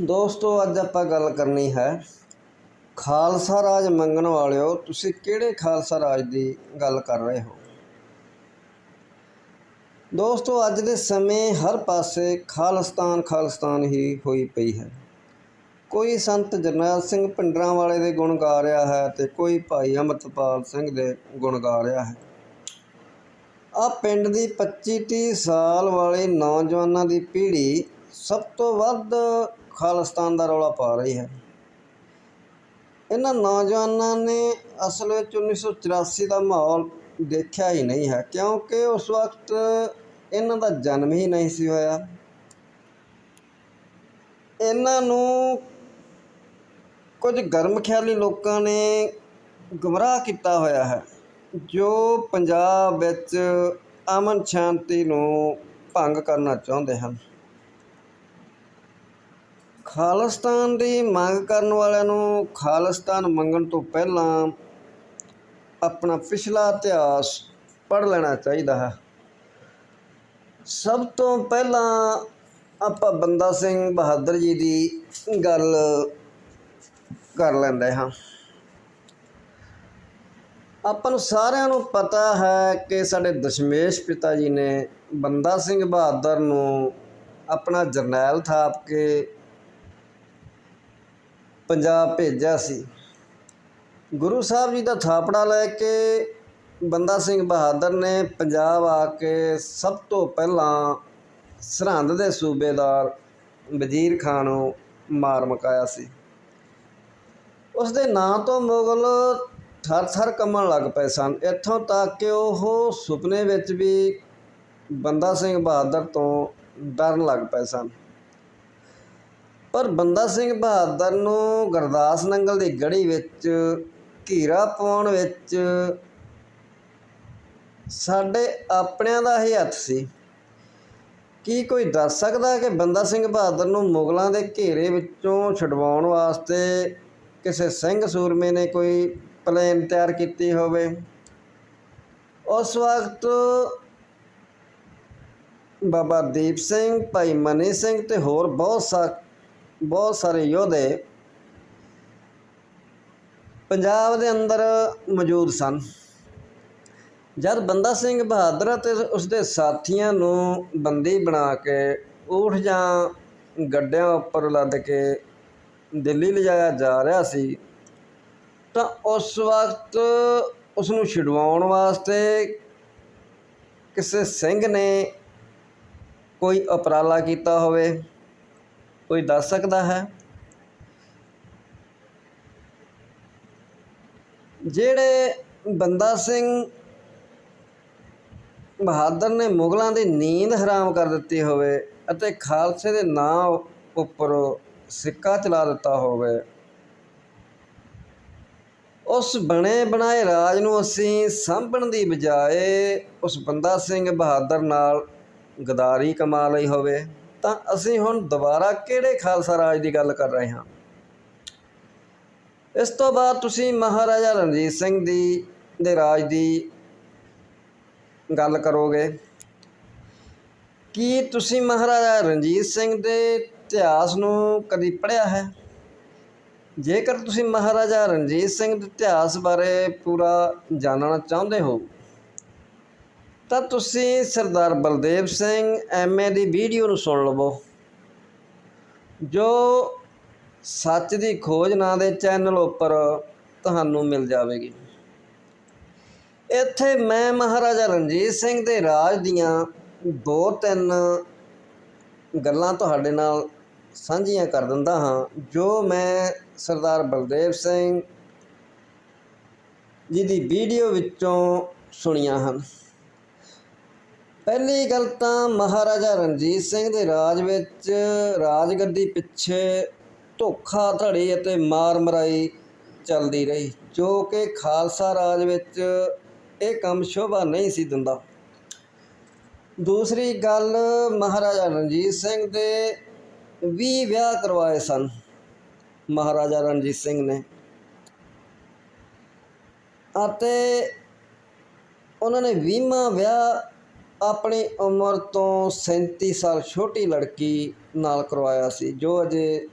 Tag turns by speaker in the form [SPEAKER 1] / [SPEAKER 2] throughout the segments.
[SPEAKER 1] ਦੋਸਤੋ, ਅੱਜ ਆਪਾਂ ਗੱਲ ਕਰਨੀ ਹੈ ਖਾਲਸਾ ਰਾਜ ਮੰਗਣ ਵਾਲਿਓ, ਤੁਸੀਂ ਕਿਹੜੇ ਖਾਲਸਾ ਰਾਜ ਦੀ ਗੱਲ ਕਰ ਰਹੇ ਹੋ? ਦੋਸਤੋ, ਅੱਜ ਦੇ ਸਮੇਂ ਹਰ ਪਾਸੇ ਖਾਲਸਤਾਨ ਖਾਲਸਤਾਨ ਹੀ ਹੋਈ ਪਈ ਹੈ। ਕੋਈ ਸੰਤ ਜਰਨੈਲ ਸਿੰਘ ਪਿੰਡਰਾਂ ਵਾਲੇ ਦੇ ਗੁਣ ਗਾ ਰਿਹਾ ਹੈ ਤੇ ਕੋਈ ਭਾਈ ਅਮਰਤਪਾਲ ਸਿੰਘ ਦੇ ਗੁਣ ਗਾ ਰਿਹਾ ਹੈ। ਆ ਪਿੰਡ ਦੀ 25 30 ਸਾਲ ਵਾਲੇ ਨੌਜਵਾਨਾਂ ਦੀ ਪੀੜ੍ਹੀ ਸਭ ਤੋਂ ਵੱਧ ਖਾਲਿਸਤਾਨ ਦਾ ਰੌਲਾ ਪਾ ਰਹੀ ਹੈ। ਇਹਨਾਂ ਨੌਜਵਾਨਾਂ ਨੇ ਅਸਲ ਵਿੱਚ 1984 ਦਾ ਮਾਹੌਲ ਦੇਖਿਆ ਹੀ ਨਹੀਂ ਹੈ, ਕਿਉਂਕਿ ਉਸ ਵਕਤ ਇਹਨਾਂ ਦਾ ਜਨਮ ਹੀ ਨਹੀਂ ਸੀ ਹੋਇਆ। ਇਹਨਾਂ ਨੂੰ ਕੁਝ ਗਰਮ ਖਿਆਲੀ ਲੋਕਾਂ ਨੇ ਗੁੰਮਰਾਹ ਕੀਤਾ ਹੋਇਆ ਹੈ, ਜੋ ਪੰਜਾਬ ਵਿੱਚ ਅਮਨ ਸ਼ਾਂਤੀ ਨੂੰ ਭੰਗ ਕਰਨਾ ਚਾਹੁੰਦੇ ਹਨ। ਖਾਲਿਸਤਾਨ ਦੀ ਮੰਗ ਕਰਨ ਵਾਲਿਆਂ ਨੂੰ ਖਾਲਿਸਤਾਨ ਮੰਗਣ ਤੋਂ ਪਹਿਲਾਂ ਆਪਣਾ ਪਿਛਲਾ ਇਤਿਹਾਸ ਪੜ੍ਹ ਲੈਣਾ ਚਾਹੀਦਾ ਹੈ। ਸਭ ਤੋਂ ਪਹਿਲਾਂ ਆਪਾਂ ਬੰਦਾ ਸਿੰਘ ਬਹਾਦਰ ਜੀ ਦੀ ਗੱਲ ਕਰ ਲੈਂਦੇ ਹਾਂ। ਆਪਾਂ ਨੂੰ ਸਾਰਿਆਂ ਨੂੰ ਪਤਾ ਹੈ ਕਿ ਸਾਡੇ ਦਸ਼ਮੇਸ਼ ਪਿਤਾ ਜੀ ਨੇ ਬੰਦਾ ਸਿੰਘ ਬਹਾਦਰ ਨੂੰ ਆਪਣਾ ਜਰਨੈਲ ਥਾਪ ਕੇ ਪੰਜਾਬ ਭੇਜਿਆ ਸੀ। ਗੁਰੂ ਸਾਹਿਬ ਜੀ ਦਾ ਥਾਪੜਾ ਲੈ ਕੇ ਬੰਦਾ ਸਿੰਘ ਬਹਾਦਰ ਨੇ ਪੰਜਾਬ ਆ ਕੇ ਸਭ ਤੋਂ ਪਹਿਲਾਂ ਸਰਹੰਦ ਦੇ ਸੂਬੇਦਾਰ ਵਜ਼ੀਰ ਖਾਨ ਨੂੰ ਮਾਰ ਮਕਾਇਆ ਸੀ। ਉਸ ਦੇ ਨਾਂ ਤੋਂ ਮੁਗਲ ਥਰ ਥਰ ਕੰਮਣ ਲੱਗ ਪਏ ਸਨ। ਇੱਥੋਂ ਤੱਕ ਕਿ ਉਹ ਸੁਪਨੇ ਵਿੱਚ ਵੀ ਬੰਦਾ ਸਿੰਘ ਬਹਾਦਰ ਤੋਂ ਡਰਨ ਲੱਗ ਪਏ ਸਨ। ਪਰ ਬੰਦਾ ਸਿੰਘ ਬਹਾਦਰ ਨੂੰ ਗੁਰਦਾਸ ਨੰਗਲ ਦੀ ਗੜੀ ਵਿੱਚ, ਘੇਰਾ ਪਾਉਣ ਵਿੱਚ ਸਾਡੇ ਆਪਣਿਆਂ ਦਾ ਹੀ ਹੱਥ ਸੀ। ਕੀ ਕੋਈ ਦੱਸ ਸਕਦਾ ਕਿ ਬੰਦਾ ਸਿੰਘ ਬਹਾਦਰ ਨੂੰ ਮੁਗਲਾਂ ਦੇ ਘੇਰੇ ਵਿੱਚੋਂ ਛਡਵਾਉਣ ਵਾਸਤੇ ਕਿਸੇ ਸਿੰਘ ਸੂਰਮੇ ਨੇ ਕੋਈ ਪਲਾਨ ਤਿਆਰ ਕੀਤੀ ਹੋਵੇ? ਉਸ ਵਕਤ ਬਾਬਾ ਦੀਪ ਸਿੰਘ, ਭਾਈ ਮਨੀ ਸਿੰਘ ਤੇ ਹੋਰ ਬਹੁਤ ਸਾ ਬਹੁਤ ਸਾਰੇ ਯੋਧੇ ਪੰਜਾਬ ਦੇ ਅੰਦਰ ਮੌਜੂਦ ਸਨ। ਜਦ ਬੰਦਾ ਸਿੰਘ ਬਹਾਦਰ ਅਤੇ ਉਸਦੇ ਸਾਥੀਆਂ ਨੂੰ ਬੰਦੀ ਬਣਾ ਕੇ ਊਠ ਜਾਂ ਗੱਡਿਆਂ ਉੱਪਰ ਲੱਦ ਕੇ ਦਿੱਲੀ ਲਿਜਾਇਆ ਜਾ ਰਿਹਾ ਸੀ, ਤਾਂ ਉਸ ਵਕਤ ਉਸ ਨੂੰ ਛਡਵਾਉਣ ਵਾਸਤੇ ਕਿਸੇ ਸਿੰਘ ਨੇ ਕੋਈ ਉਪਰਾਲਾ ਕੀਤਾ ਹੋਵੇ। ਕੋਈ ਦੱਸ ਸਕਦਾ ਹੈ? ਜਿਹੜੇ ਬੰਦਾ ਸਿੰਘ ਬਹਾਦਰ ਨੇ ਮੁਗਲਾਂ ਦੀ ਨੀਂਦ ਹਰਾਮ ਕਰ ਦਿੱਤੀ ਹੋਵੇ ਅਤੇ ਖਾਲਸੇ ਦੇ ਨਾਂ ਉੱਪਰ ਸਿੱਕਾ ਚਲਾ ਦਿੱਤਾ ਹੋਵੇ, ਉਸ ਬਣੇ ਬਣਾਏ ਰਾਜ ਨੂੰ ਅਸੀਂ ਸਾਂਭਣ ਦੀ ਬਜਾਏ ਉਸ ਬੰਦਾ ਸਿੰਘ ਬਹਾਦਰ ਨਾਲ ਗਦਾਰੀ ਕਮਾ ਲਈ ਹੋਵੇ। ਤਾਂ ਅਸੀਂ ਹੁਣ ਦੁਬਾਰਾ ਕਿਹੜੇ ਖਾਲਸਾ ਰਾਜ ਦੀ ਗੱਲ ਕਰ ਰਹੇ ਹਾਂ? ਇਸ ਤੋਂ ਬਾਅਦ ਤੁਸੀਂ ਮਹਾਰਾਜਾ ਰਣਜੀਤ ਸਿੰਘ ਦੀ, ਦੇ ਰਾਜ ਦੀ ਗੱਲ ਕਰੋਗੇ। ਕੀ ਤੁਸੀਂ ਮਹਾਰਾਜਾ ਰਣਜੀਤ ਸਿੰਘ ਦੇ ਇਤਿਹਾਸ ਨੂੰ ਕਦੀ ਪੜ੍ਹਿਆ ਹੈ? ਜੇਕਰ ਤੁਸੀਂ ਮਹਾਰਾਜਾ ਰਣਜੀਤ ਸਿੰਘ ਦੇ ਇਤਿਹਾਸ ਬਾਰੇ ਪੂਰਾ ਜਾਣਨਾ ਚਾਹੁੰਦੇ ਹੋ ਤਾਂ ਤੁਸੀਂ ਸਰਦਾਰ ਬਲਦੇਵ ਸਿੰਘ ਐਮਏ ਦੀ ਵੀਡੀਓ ਨੂੰ ਸੁਣ ਲਵੋ, ਜੋ ਸੱਚ ਦੀ ਖੋਜ ਨਾਂ ਦੇ ਚੈਨਲ ਉੱਪਰ ਤੁਹਾਨੂੰ ਮਿਲ ਜਾਵੇਗੀ। ਇੱਥੇ ਮੈਂ ਮਹਾਰਾਜਾ ਰਣਜੀਤ ਸਿੰਘ ਦੇ ਰਾਜ ਦੀਆਂ ਦੋ ਤਿੰਨ ਗੱਲਾਂ ਤੁਹਾਡੇ ਨਾਲ ਸਾਂਝੀਆਂ ਕਰ ਦਿੰਦਾ ਹਾਂ, ਜੋ ਮੈਂ ਸਰਦਾਰ ਬਲਦੇਵ ਸਿੰਘ ਜੀ ਦੀ ਵੀਡੀਓ ਵਿੱਚੋਂ ਸੁਣੀਆਂ ਹਨ। ਪਹਿਲੀ ਗੱਲ ਤਾਂ ਮਹਾਰਾਜਾ ਰਣਜੀਤ ਸਿੰਘ ਦੇ ਰਾਜ ਵਿੱਚ ਰਾਜਗੱਦੀ ਪਿੱਛੇ ਧੋਖਾ ਧੜੀ ਅਤੇ ਮਾਰ ਮਰਾਈ ਚੱਲਦੀ ਰਹੀ, ਜੋ ਕਿ ਖਾਲਸਾ ਰਾਜ ਵਿੱਚ ਇਹ ਕੰਮ ਸ਼ੋਭਾ ਨਹੀਂ ਸੀ ਦਿੰਦਾ। ਦੂਸਰੀ ਗੱਲ, ਮਹਾਰਾਜਾ ਰਣਜੀਤ ਸਿੰਘ ਦੇ 20 ਵਿਆਹ ਕਰਵਾਏ ਸਨ, ਮਹਾਰਾਜਾ ਰਣਜੀਤ ਸਿੰਘ ਨੇ। ਅਤੇ ਉਹਨਾਂ ਨੇ 20ਵਾਂ ਵਿਆਹ ਆਪਣੀ ਉਮਰ ਤੋਂ 37 ਸਾਲ ਛੋਟੀ ਲੜਕੀ ਨਾਲ ਕਰਵਾਇਆ ਸੀ, ਜੋ ਅਜੇ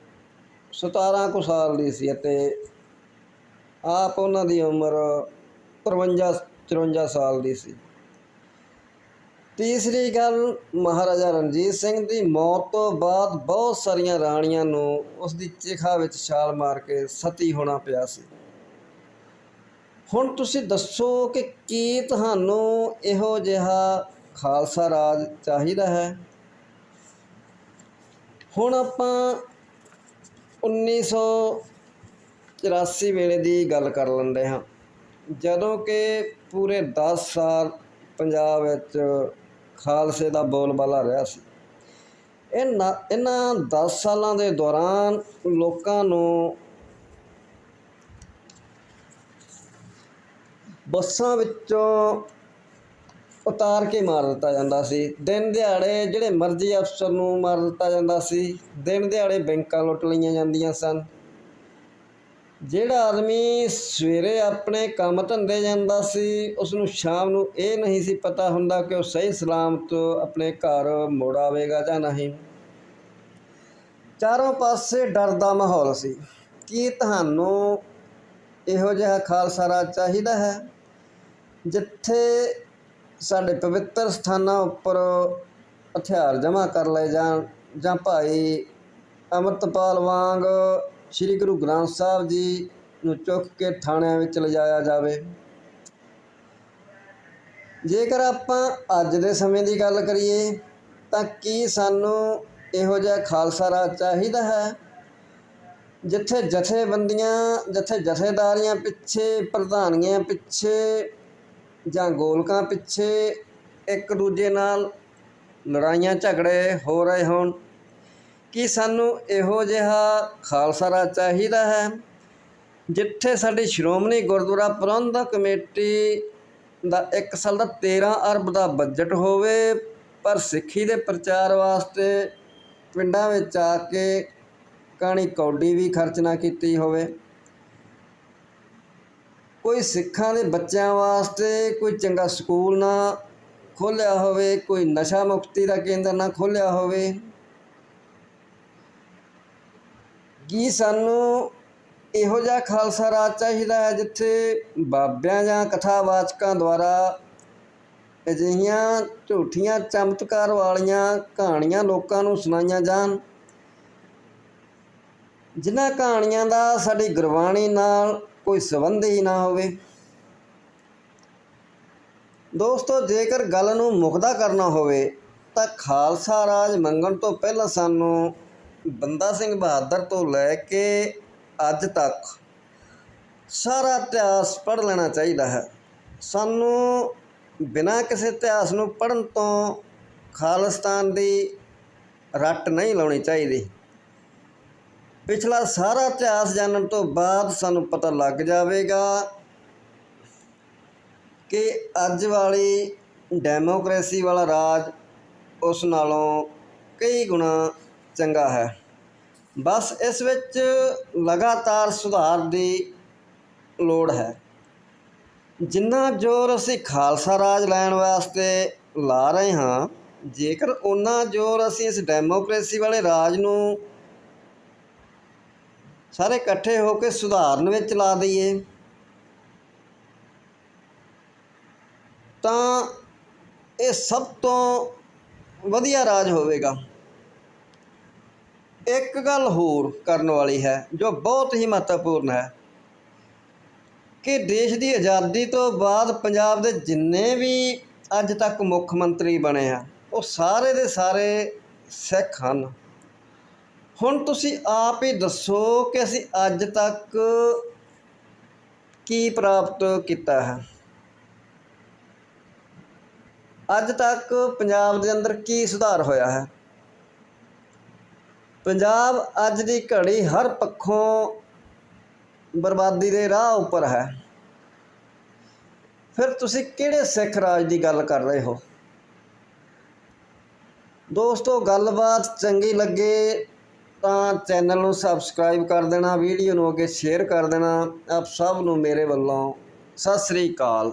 [SPEAKER 1] 17 ਕੁ ਸਾਲ ਦੀ ਸੀ ਅਤੇ ਆਪ ਉਹਨਾਂ ਦੀ ਉਮਰ 53 54 ਸਾਲ ਦੀ ਸੀ। ਤੀਸਰੀ ਗੱਲ, ਮਹਾਰਾਜਾ ਰਣਜੀਤ ਸਿੰਘ ਦੀ ਮੌਤ ਤੋਂ ਬਾਅਦ ਬਹੁਤ ਸਾਰੀਆਂ ਰਾਣੀਆਂ ਨੂੰ ਉਸ ਦੀ ਚਿਖਾ ਵਿੱਚ ਛਾਲ ਮਾਰ ਕੇ ਸਤੀ ਹੋਣਾ ਪਿਆ ਸੀ। ਹੁਣ ਤੁਸੀਂ ਦੱਸੋ ਕਿ ਕੀ ਤੁਹਾਨੂੰ ਇਹੋ ਜਿਹਾ ਖਾਲਸਾ ਰਾਜ ਚਾਹੀਦਾ ਹੈ। ਹੁਣ ਆਪਾਂ 1984 ਵੇਲੇ ਦੀ ਗੱਲ ਕਰ ਲੈਂਦੇ ਹਾਂ। ਜਦੋਂ ਕਿ ਪੂਰੇ 10 ਸਾਲ ਪੰਜਾਬ ਵਿੱਚ ਖਾਲਸੇ ਦਾ ਬੋਲਬਾਲਾ ਰਿਹਾ ਸੀ। ਇਹਨਾਂ ਇਹਨਾਂ 10 ਸਾਲਾਂ ਦੇ ਦੌਰਾਨ ਲੋਕਾਂ ਨੂੰ ਬੱਸਾਂ ਵਿੱਚੋਂ ਉਤਾਰ ਕੇ ਮਾਰ ਦਿੱਤਾ ਜਾਂਦਾ ਸੀ। ਦਿਨ ਦਿਹਾੜੇ ਜਿਹੜੇ ਮਰਜ਼ੀ ਅਫਸਰ ਨੂੰ ਮਾਰ ਦਿੱਤਾ ਜਾਂਦਾ ਸੀ। ਦਿਨ ਦਿਹਾੜੇ ਬੈਂਕਾਂ ਲੁੱਟ ਲਈਆਂ ਜਾਂਦੀਆਂ ਸਨ। ਜਿਹੜਾ ਆਦਮੀ ਸਵੇਰੇ ਆਪਣੇ ਕੰਮ ਧੰਦੇ ਜਾਂਦਾ ਸੀ ਉਸ ਨੂੰ ਸ਼ਾਮ ਨੂੰ ਇਹ ਨਹੀਂ ਸੀ ਪਤਾ ਹੁੰਦਾ ਕਿ ਉਹ ਸਹੀ ਸਲਾਮਤ ਆਪਣੇ ਘਰ ਮੁੜ ਆਵੇਗਾ ਜਾਂ ਨਹੀਂ। ਚਾਰੋਂ ਪਾਸੇ ਡਰ ਦਾ ਮਾਹੌਲ ਸੀ। ਕੀ ਤੁਹਾਨੂੰ ਇਹੋ ਜਿਹਾ ਖਾਲਸਾ ਰਾਜ ਚਾਹੀਦਾ ਹੈ? ਜਿੱਥੇ ਸਾਡੇ ਪਵਿੱਤਰ ਸਥਾਨਾਂ ਉੱਪਰ ਹਥਿਆਰ ਜਮ੍ਹਾਂ ਕਰ ਲਏ ਜਾਣ, ਜਾਂ ਭਾਈ ਅੰਮ੍ਰਿਤਪਾਲ ਵਾਂਗ ਸ੍ਰੀ ਗੁਰੂ ਗ੍ਰੰਥ ਸਾਹਿਬ ਜੀ ਨੂੰ ਚੁੱਕ ਕੇ ਥਾਣਿਆਂ ਵਿੱਚ ਲਿਜਾਇਆ ਜਾਵੇ। ਜੇਕਰ ਆਪਾਂ ਅੱਜ ਦੇ ਸਮੇਂ ਦੀ ਗੱਲ ਕਰੀਏ, ਤਾਂ ਕੀ ਸਾਨੂੰ ਇਹੋ ਜਿਹਾ ਖਾਲਸਾ ਰਾਜ ਚਾਹੀਦਾ ਹੈ? ਜਿੱਥੇ ਜਥੇਬੰਦੀਆਂ, ਜਿੱਥੇ ਜਥੇਦਾਰੀਆਂ ਪਿੱਛੇ, ਪ੍ਰਧਾਨੀਆਂ ਪਿੱਛੇ ਜਾਂ ਗੋਲਕਾਂ ਪਿੱਛੇ ਇੱਕ ਦੂਜੇ ਨਾਲ ਲੜਾਈਆਂ ਝਗੜੇ ਹੋ ਰਹੇ ਹੋਣ। ਕੀ ਸਾਨੂੰ ਇਹੋ ਜਿਹਾ ਖਾਲਸਾ ਰਾਜ ਚਾਹੀਦਾ ਹੈ? ਜਿੱਥੇ ਸਾਡੀ ਸ਼੍ਰੋਮਣੀ ਗੁਰਦੁਆਰਾ ਪ੍ਰਬੰਧਕ ਕਮੇਟੀ ਦਾ ਇੱਕ ਸਾਲ ਦਾ 13 ਅਰਬ ਦਾ ਬਜਟ ਹੋਵੇ, ਪਰ ਸਿੱਖੀ ਦੇ ਪ੍ਰਚਾਰ ਵਾਸਤੇ ਪਿੰਡਾਂ ਵਿੱਚ ਆ ਕੇ ਕਾਣੀ ਕੌਡੀ ਵੀ ਖਰਚ ਨਾ ਕੀਤੀ ਹੋਵੇ। ਕੋਈ ਸਿੱਖਾਂ ਦੇ ਬੱਚਿਆਂ ਵਾਸਤੇ ਕੋਈ ਚੰਗਾ ਸਕੂਲ ਨਾ ਖੋਲ੍ਹਿਆ ਹੋਵੇ, ਕੋਈ ਨਸ਼ਾ ਮੁਕਤੀ ਦਾ ਕੇਂਦਰ ਨਾ ਖੋਲ੍ਹਿਆ ਹੋਵੇ। ਕੀ ਸਾਨੂੰ ਇਹੋ ਜਿਹਾ ਖਾਲਸਾ ਰਾਜ ਚਾਹੀਦਾ ਹੈ ਜਿੱਥੇ ਬਾਬਿਆਂ ਜਾਂ ਕਥਾਵਾਚਕਾਂ ਦੁਆਰਾ ਅਜਿਹੀਆਂ ਝੂਠੀਆਂ, ਚਮਤਕਾਰ ਵਾਲੀਆਂ ਕਹਾਣੀਆਂ ਲੋਕਾਂ ਨੂੰ ਸੁਣਾਈਆਂ ਜਾਣ? ਜਿਨ੍ਹਾਂ ਕਹਾਣੀਆਂ ਦਾ ਸਾਡੀ ਗੁਰਬਾਣੀ ਨਾਲ ਕੋਈ ਸੰਬੰਧ ਹੀ ਨਾ ਹੋਵੇ। ਦੋਸਤੋ, ਜੇਕਰ ਗੱਲ ਨੂੰ ਮੁਕਦਾ ਕਰਨਾ ਹੋਵੇ, ਤਾਂ ਖਾਲਸਾ ਰਾਜ ਮੰਗਣ ਤੋਂ ਪਹਿਲਾਂ ਸਾਨੂੰ ਬੰਦਾ ਸਿੰਘ ਬਹਾਦਰ ਤੋਂ ਲੈ ਕੇ ਅੱਜ ਤੱਕ ਸਾਰਾ ਇਤਿਹਾਸ ਪੜ੍ਹ ਲੈਣਾ ਚਾਹੀਦਾ ਹੈ। ਸਾਨੂੰ ਬਿਨਾਂ ਕਿਸੇ ਇਤਿਹਾਸ ਨੂੰ ਪੜ੍ਹਨ ਤੋਂ ਖਾਲਿਸਤਾਨ ਦੀ ਰੱਟ ਨਹੀਂ ਲਾਉਣੀ ਚਾਹੀਦੀ। ਪਿਛਲਾ ਸਾਰਾ ਇਤਿਹਾਸ ਜਾਣਨ ਤੋਂ ਬਾਅਦ ਸਾਨੂੰ ਪਤਾ ਲੱਗ ਜਾਵੇਗਾ ਕਿ ਅੱਜ ਵਾਲੀ ਡੈਮੋਕ੍ਰੇਸੀ ਵਾਲਾ ਰਾਜ ਉਸ ਨਾਲੋਂ ਕਈ ਗੁਣਾ ਚੰਗਾ ਹੈ। ਬਸ ਇਸ ਵਿੱਚ ਲਗਾਤਾਰ ਸੁਧਾਰ ਦੀ ਲੋੜ ਹੈ। ਜਿੰਨਾ ਜ਼ੋਰ ਅਸੀਂ ਖਾਲਸਾ ਰਾਜ ਲੈਣ ਵਾਸਤੇ ਲਾ ਰਹੇ ਹਾਂ, ਜੇਕਰ ਉਹਨਾਂ ਜ਼ੋਰ ਅਸੀਂ ਇਸ ਡੈਮੋਕ੍ਰੇਸੀ ਵਾਲੇ ਰਾਜ ਨੂੰ ਸਾਰੇ ਇਕੱਠੇ ਹੋ ਕੇ ਸੁਧਾਰਨ ਵਿੱਚ ਲਾ ਦਈਏ। ਤਾਂ ਇਹ ਸਭ ਤੋਂ ਵਧੀਆ ਰਾਜ ਹੋਵੇਗਾ। ਇੱਕ ਗੱਲ ਹੋਰ ਕਰਨ ਵਾਲੀ ਹੈ, ਜੋ ਬਹੁਤ ਹੀ ਮਹੱਤਵਪੂਰਨ ਹੈ, ਕਿ ਦੇਸ਼ ਦੀ ਆਜ਼ਾਦੀ ਤੋਂ ਬਾਅਦ ਪੰਜਾਬ ਦੇ ਜਿੰਨੇ ਵੀ ਅੱਜ ਤੱਕ ਮੁੱਖ ਮੰਤਰੀ ਬਣੇ ਆ, ਉਹ ਸਾਰੇ ਦੇ ਸਾਰੇ ਸਿੱਖ ਹਨ। ਹੁਣ ਤੁਸੀਂ ਆਪ ਹੀ ਦੱਸੋ ਕਿ ਅਸੀਂ ਅੱਜ ਤੱਕ ਕੀ ਪ੍ਰਾਪਤ ਕੀਤਾ ਹੈ? ਅੱਜ ਤੱਕ ਪੰਜਾਬ ਦੇ ਅੰਦਰ ਕੀ ਸੁਧਾਰ ਹੋਇਆ ਹੈ? ਪੰਜਾਬ ਅੱਜ ਦੀ ਘੜੀ ਹਰ ਪੱਖੋਂ ਬਰਬਾਦੀ ਦੇ ਰਾਹ ਉੱਪਰ ਹੈ। ਫਿਰ ਤੁਸੀਂ ਕਿਹੜੇ ਸਿੱਖ ਰਾਜ ਦੀ ਗੱਲ ਕਰ ਰਹੇ ਹੋ? ਦੋਸਤੋ, ਗੱਲਬਾਤ ਚੰਗੀ ਲੱਗੇ ਤਾਂ ਚੈਨਲ ਨੂੰ ਸਬਸਕ੍ਰਾਈਬ ਕਰ ਦੇਣਾ, ਵੀਡੀਓ ਨੂੰ ਅੱਗੇ ਸ਼ੇਅਰ ਕਰ ਦੇਣਾ। ਆਪ ਸਭ ਨੂੰ ਮੇਰੇ ਵੱਲੋਂ ਸਤਿ ਸ੍ਰੀ ਅਕਾਲ।